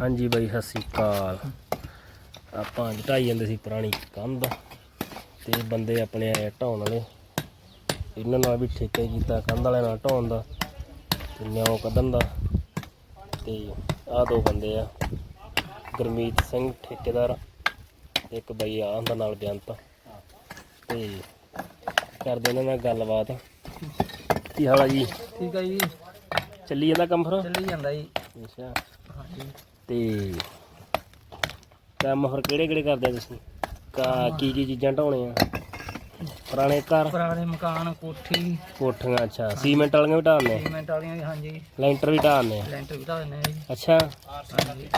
ਹਾਂਜੀ ਬਾਈ ਸਤਿ ਸ਼੍ਰੀ ਅਕਾਲ। ਆਪਾਂ ਢਾਈ ਜਾਂਦੇ ਸੀ ਪੁਰਾਣੀ ਕੰਧ ਤੇ ਬੰਦੇ ਆਪਣੇ ਆਏ ਢਾਉਣ ਵਾਲੇ। ਇਹਨਾਂ ਨਾਲ ਵੀ ਠੇਕੇ ਕੀਤਾ ਕੰਧ ਵਾਲਿਆਂ ਨਾਲ ਢਾਉਣ ਦਾ ਤੇ ਨਿਉ ਕੱਢਣ ਦਾ। ਤੇ ਆਹ ਦੋ ਬੰਦੇ ਆ ਗੁਰਮੀਤ ਸਿੰਘ ਠੇਕੇਦਾਰ ਇੱਕ ਬਈ ਆ ਹੁੰਦਾ ਨਾਲ ਬੇਅੰਤ। ਤੇ ਕਰਦੇ ਇਹਨਾਂ ਨਾਲ ਗੱਲਬਾਤ। ਕੀ ਹਾਲ ਆ ਜੀ? ਠੀਕ ਹੈ ਜੀ। ਚੱਲੀ ਜਾਂਦਾ ਕੰਮ ਫਿਰ? ਚੱਲੀ ਜਾਂਦਾ ਜੀ। ਅੱਛਾ। ਹਾਂਜੀ। ਤੇ ਕੰਮ ਫਿਰ ਕਿਹੜੇ ਕਿਹੜੇ ਕਰਦੇ ਆ ਤੁਸੀਂ? ਕਾ ਕੀ ਕੀ ਚੀਜ਼ਾਂ ਢਾਉਣੇ ਆ ਪੁਰਾਣੇ ਘਰ? ਪੁਰਾਣੇ ਮਕਾਨ ਕੋਠੀ। ਕੋਠੀਆਂ ਅੱਛਾ। ਸੀਮੈਂਟ ਵਾਲੀਆਂ ਵੀ ਢਾਉਂਦੇ? ਸੀਮੈਂਟ ਵਾਲੀਆਂ ਵੀ ਹਾਂਜੀ। ਲੈਂਟਰ ਵੀ ਢਾਉਂਦੇ? ਆ ਲੈਂਟਰ ਵੀ ਢਾ ਦਿੰਦੇ ਆ ਜੀ। ਅੱਛਾ। ਹਾਂਜੀ।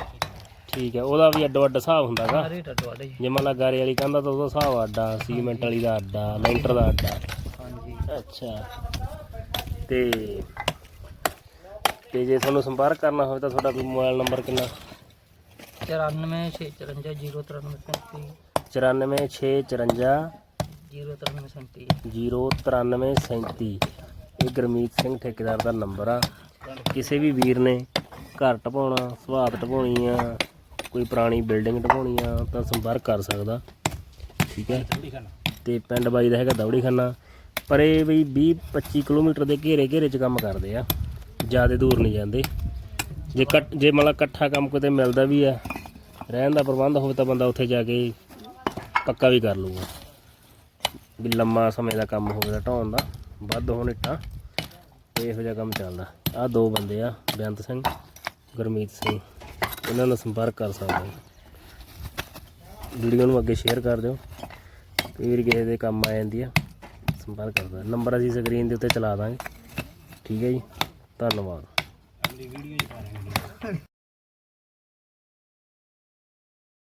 ਠੀਕ ਹੈ ਉਹਦਾ ਵੀ ਅੱਡੋ ਅੱਡ ਹਿਸਾਬ ਹੁੰਦਾਗਾ ਸਾਰੇ ਟੱਟੂ ਵਾਲੇ ਜੀ। ਜੇ ਮੰਨ ਲਾ ਗਾਰੇ ਵਾਲੀ ਕੰਧਾ ਤਾਂ ਉਹਦਾ ਹਿਸਾਬ ਅੱਡਾ ਸੀਮੈਂਟ ਵਾਲੀ ਦਾ ਅੱਡਾ ਲੈਂਟਰ ਦਾ ਅੱਡਾ। ਹਾਂਜੀ। ਅੱਛਾ। ਤੇ ਤੇ ਜੇ ਤੁਹਾਨੂੰ ਸੰਪਰਕ ਕਰਨਾ ਹੋਵੇ ਤਾਂ ਤੁਹਾਡਾ ਮੋਬਾਈਲ ਨੰਬਰ ਕਿੰਨਾ? 94 94654 093 09337 ਇਹ ਗੁਰਮੀਤ ਸਿੰਘ ਠੇਕੇਦਾਰ ਦਾ ਨੰਬਰ ਆ। ਕਿਸੇ ਵੀ ਵੀਰ ਨੇ ਘਰ ਢਪਾਉਣਾ ਸਵਾਤ ਢਪਾਉਣੀ ਆ ਕੋਈ ਪੁਰਾਣੀ ਬਿਲਡਿੰਗ ਢਪਾਉਣੀ ਆ ਤਾਂ ਸੰਪਰਕ ਕਰ ਸਕਦਾ। ਠੀਕ ਹੈ? ਤੇ ਪਿੰਡ ਬਾਈ ਦਾ ਹੈਗਾ ਦੌੜੀ ਖਾਨਾ ਪਰ ਇਹ ਬਈ 20 25 ਕਿਲੋਮੀਟਰ ਦੇ ਘੇਰੇ ਘੇਰੇ ਚ ਕੰਮ ਕਰਦੇ ਆ। ਜ਼ਿਆਦਾ ਦੂਰ ਨਹੀਂ ਜਾਂਦੇ। ਜੇ ਕੱਟ ਜੇ ਮਤਲਬ ਇਕੱਠਾ ਕੰਮ ਕਿਤੇ ਮਿਲਦਾ ਵੀ ਆ, ਰਹਿਣ ਦਾ ਪ੍ਰਬੰਧ ਹੋਵੇ ਤਾਂ ਬੰਦਾ ਉੱਥੇ ਜਾ ਕੇ ਪੱਕਾ ਵੀ ਕਰ ਲੂਗਾ ਵੀ ਲੰਮਾ ਸਮੇਂ ਦਾ ਕੰਮ ਹੋਵੇ ਤਾਂ ਢਾਉਣ ਦਾ, ਵੱਧ ਹੋਣ ਇੱਟਾਂ, ਤੇ ਇਹੋ ਜਿਹਾ ਕੰਮ ਚੱਲਦਾ। ਆ ਦੋ ਬੰਦੇ ਆ, ਬੇਅੰਤ ਸਿੰਘ, ਗੁਰਮੀਤ ਸਿੰਘ। ਇਹਨਾਂ ਨਾਲ ਸੰਪਰਕ ਕਰ ਸਕਦੇ ਹੋ। ਵੀਡੀਓ ਨੂੰ ਅੱਗੇ ਸ਼ੇਅਰ ਕਰ ਦਿਓ। ਕਈ ਵਾਰੀ ਕਿਸੇ ਦੇ ਕੰਮ ਆ ਜਾਂਦੀ ਆ, ਸੰਪਰਕ ਕਰਦਾ। ਨੰਬਰ ਅਸੀਂ ਸਕਰੀਨ ਦੇ ਉੱਤੇ ਚਲਾ ਦਾਂਗੇ। ਠੀਕ ਹੈ ਜੀ। ਧੰਨਵਾਦ।